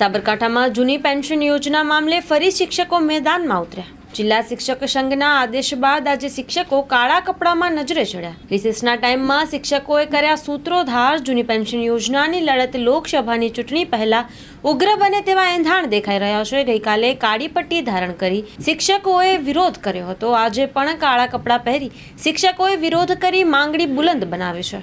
સાબરકાંઠામાં જૂની પેન્શન યોજના મામલે ફરી શિક્ષકો મેદાનમાં ઉતર્યા. જિલ્લા શિક્ષક સંઘના આદેશ બાદ આજે શિક્ષકો કાળા કપડામાં નજરે ચડ્યા. રિસેસના ટાઈમમાં શિક્ષકોએ કર્યા સૂત્રોધાર જૂની પેન્શન યોજનાની લડત લોકસભાની ચૂંટણી પહેલા ઉગ્ર બને તેવા એંધાણ દેખાઈ રહ્યા છે. ગઈકાલે કાળી પટ્ટી ધારણ કરી શિક્ષકોએ વિરોધ કર્યો હતો. આજે પણ કાળા કપડાં પહેરી શિક્ષકોએ વિરોધ કરી માંગણી બુલંદ બનાવી છે.